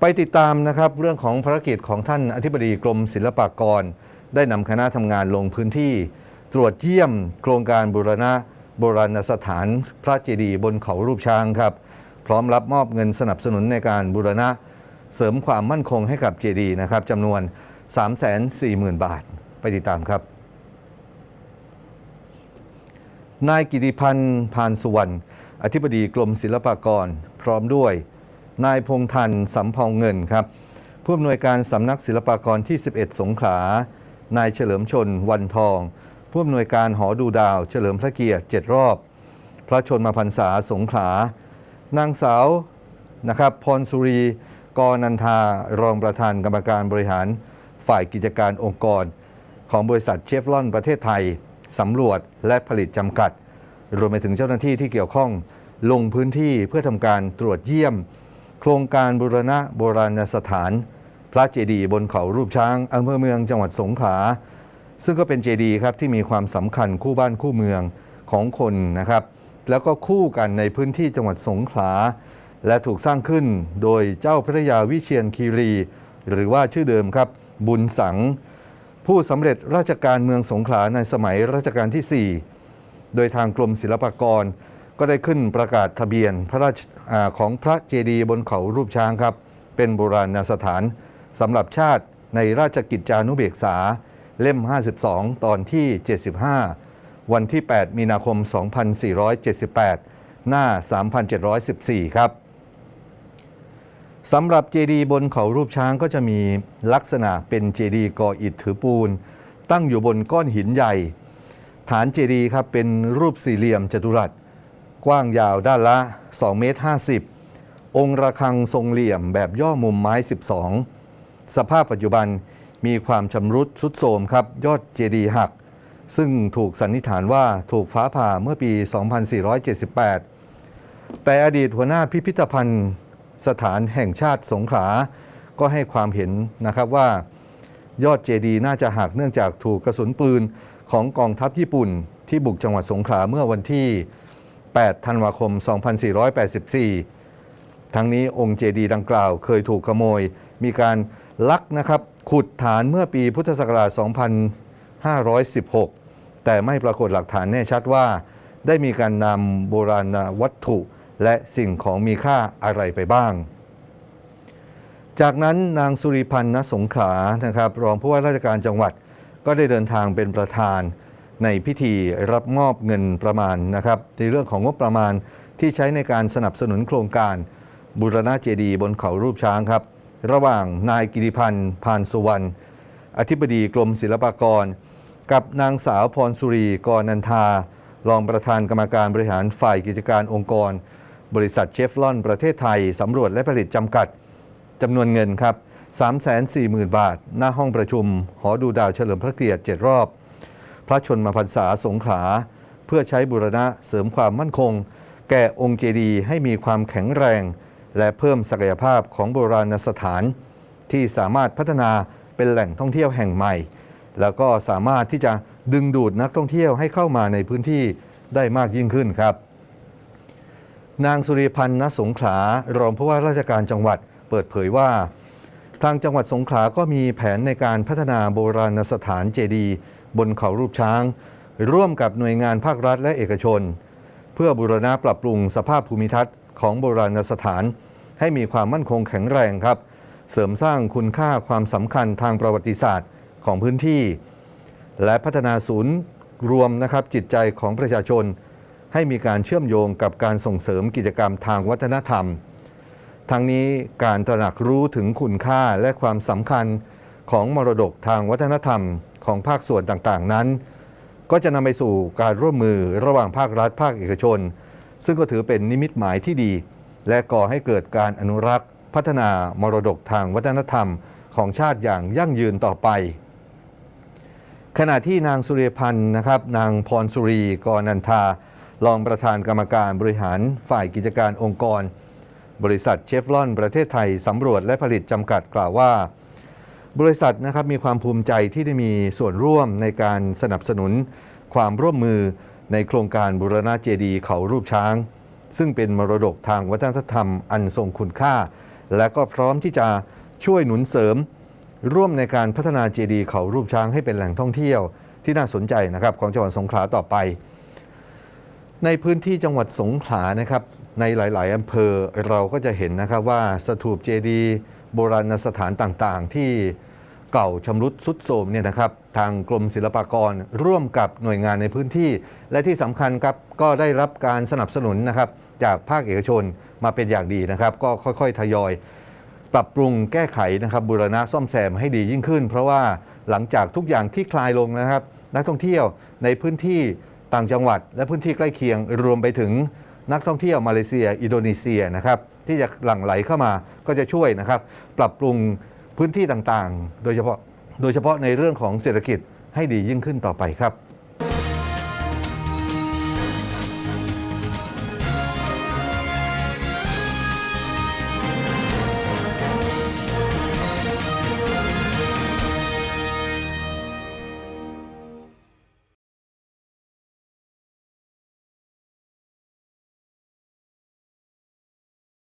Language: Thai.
ไปติดตามนะครับเรื่องของภารกิจของท่านอธิบดีกรมศิลปากร ได้นำคณะทำงานลงพื้นที่ ตรวจเยี่ยม โครงการบูรณะโบราณสถานพระเจดีย์บนเขารูปช้างครับ พร้อมรับมอบเงินสนับสนุนในการบูรณะ เสริมความมั่นคงให้กับเจดีย์นะครับจำนวน 340,000 บาท ไปติดตามครับ นายกิติพันธ์พานสุวรรณอธิบดีกรมศิลปากร พร้อมด้วย นายพงษ์ทันสำเภาเงินครับผู้อำนวยการสำนักศิลปากรที่ 11 สงขลา นายเฉลิมชนวันทอง ผู้อำนวยการหอดูดาว เฉลิมพระเกียรติ7รอบ พระชนมพรรษาสงขลา นางสาวนะครับพรสุรีกอนันทารองประธานกรรมการบริหารฝ่ายกิจการองค์กร ของบริษัทเชฟลอนประเทศไทยสำรวจและผลิตจำกัด รวมไปถึงเจ้าหน้าที่ที่เกี่ยวข้องลงพื้นที่เพื่อทำการตรวจเยี่ยม โครงการบูรณะโบราณสถาน พระเจดีย์บนเขารูปช้างอำเภอเมืองจังหวัดสงขลาซึ่งก็เป็นเจดีย์ครับที่มีความสำคัญคู่บ้านคู่เมืองของคนนะครับ แล้วก็คู่กันในพื้นที่จังหวัดสงขลาและถูกสร้างขึ้นโดยเจ้าพระยาวิเชียนคีรี หรือว่าชื่อเดิมครับ บุญสัง ผู้สำเร็จราชการเมืองสงขลาในสมัยรัชกาลที่ 4 โดยทางกรมศิลปากร ก็ได้ขึ้นประกาศทะเบียนพระราชของพระเจดีย์บนเขารูปช้างครับ เป็นโบราณสถานสำหรับชาติในราชกิจจานุเบกษา เล่ม 52 ตอนที่ 75 วันที่ 8 มีนาคม 2478 หน้า 3714 ครับสำหรับเจดีย์บนเขารูปช้างก็จะมีลักษณะเป็นเจดีย์ก่ออิฐถือปูน ตั้งอยู่บนก้อนหินใหญ่ ฐานเจดีย์ครับเป็นรูปสี่เหลี่ยมจัตุรัส กว้างยาวด้านละ2เมตร50 องค์ระฆังทรงเหลี่ยมแบบย่อมุมไม้ 12 สภาพปัจจุบันมีความชำรุดทรุดโทรมครับ ยอดเจดีย์หัก ซึ่งถูกสันนิษฐานว่าถูกฟ้าผ่าเมื่อปี 2478 แต่อดีตหัวหน้าพิพิธภัณฑ์สถานแห่งชาติสงขลา ก็ให้ความเห็นนะครับว่ายอดเจดีย์น่าจะหักเนื่องจากถูกกระสุนปืนของกองทัพญี่ปุ่นที่บุกจังหวัดสงขลาเมื่อวันที่ 8 ธันวาคม 2484 ทั้งนี้องค์เจดีย์ดังกล่าวเคยถูกขโมย มีการลักนะครับขุดฐานเมื่อปีพุทธศักราช 2516 แต่ไม่ปรากฏหลักฐานแน่ชัดว่า ได้มีการนำโบราณวัตถุและสิ่งของมีค่าอะไรไปบ้าง จากนั้นนางสุริพันธ์ณสงขลานะครับรองผู้ว่าราชการจังหวัดก็ได้เดินทางเป็นประธาน ในพิธีรับมอบเงินประมาณนะครับในเรื่องของงบประมาณที่ใช้ในการสนับสนุนโครงการบูรณะเจดีย์บนเขารูปช้างครับ ระหว่างนายกิติพันธ์พานสุวรรณอธิบดีกรมศิลปากร กับนางสาวพรสุรีกรนันทารองประธานกรรมการบริหารฝ่ายกิจการองค์กร บริษัทเชฟลอนประเทศไทย สำรวจและผลิตจำกัดจำนวนเงินครับ 340,000 บาท หน้าห้องประชุม หอดูดาวเฉลิมพระเกียรติ 7 รอบ พระชนมพรรษาสงขลาเพื่อใช้บูรณะเสริมความมั่นคง แก่องค์เจดีย์ให้มีความแข็งแรง และเพิ่มศักยภาพของโบราณสถาน ที่สามารถพัฒนาเป็นแหล่งท่องเที่ยวแห่งใหม่ แล้วก็สามารถที่จะดึงดูดนักท่องเที่ยวให้เข้ามาในพื้นที่ได้มากยิ่งขึ้นครับ นางสุริพันธ์ณสงขลารองผู้ว่าราชการจังหวัดเปิดเผยว่า ทางจังหวัดสงขลาก็มีแผนในการพัฒนาโบราณสถานเจดีย์ บนเขารูปช้าง ร่วมกับหน่วยงานภาครัฐและเอกชน เพื่อบูรณะปรับปรุงสภาพภูมิทัศน์ของโบราณสถาน ให้มีความมั่นคงแข็งแรงครับ เสริมสร้างคุณค่าความสำคัญทางประวัติศาสตร์ของพื้นที่ และพัฒนาศูนย์รวมนะครับจิตใจของประชาชน ให้มีการเชื่อมโยงกับการส่งเสริมกิจกรรมทางวัฒนธรรม ทั้งนี้การตระหนักรู้ถึงคุณค่าและความสำคัญของมรดกทางวัฒนธรรม ของภาคส่วนต่างๆนั้น ก็จะนำไปสู่การร่วมมือระหว่างภาครัฐภาคเอกชน ซึ่งก็ถือเป็นนิมิตหมายที่ดี และก่อให้เกิดการอนุรักษ์ พัฒนามรดกทางวัฒนธรรมของชาติอย่างยั่งยืนต่อไป ขณะที่นางสุริพันธ์นะครับ นางพรสุรีกรนันทารองประธานกรรมการบริหารฝ่ายกิจการองค์กร บริษัทเชฟลอนประเทศไทยสำรวจและผลิตจำกัดกล่าวว่า บริษัทนะครับมีความภูมิใจที่ได้มีส่วนร่วมในการสนับสนุนความร่วมมือในโครงการบูรณะเจดีย์เขารูปช้าง ซึ่งเป็นมรดกทางวัฒนธรรมอันทรงคุณค่า และก็พร้อมที่จะช่วยหนุนเสริม ร่วมในการพัฒนาเจดีย์เขารูปช้างให้เป็นแหล่งท่องเที่ยวที่น่าสนใจนะครับของจังหวัดสงขลาต่อไป ในพื้นที่จังหวัดสงขลานะครับในหลาย ๆ อำเภอเราก็จะเห็นนะครับว่าสถูปเจดีย์โบราณสถานต่าง ๆ ที่ เก่าชำรุดสุดโทรมเนี่ยนะครับทางกรมศิลปากรร่วมกับหน่วยงานในพื้นที่ และที่สำคัญครับก็ได้รับการสนับสนุนนะครับจากภาคเอกชนมาเป็นอย่างดีนะครับ ก็ค่อยๆ ทยอย ปรับปรุงแก้ไขนะครับบูรณะซ่อมแซมให้ดียิ่งขึ้น เพราะว่าหลังจากทุกอย่างที่คลายลงนะครับ นักท่องเที่ยวในพื้นที่ต่างจังหวัด และพื้นที่ใกล้เคียงรวมไปถึงนักท่องเที่ยวมาเลเซีย อินโดนีเซียนะครับที่จะหลั่งไหลเข้ามาก็จะช่วยนะครับ ปรับปรุง พื้นที่ต่างๆ โดยเฉพาะโดยเฉพาะในเรื่องของเศรษฐกิจให้ดียิ่งขึ้นต่อไปครับ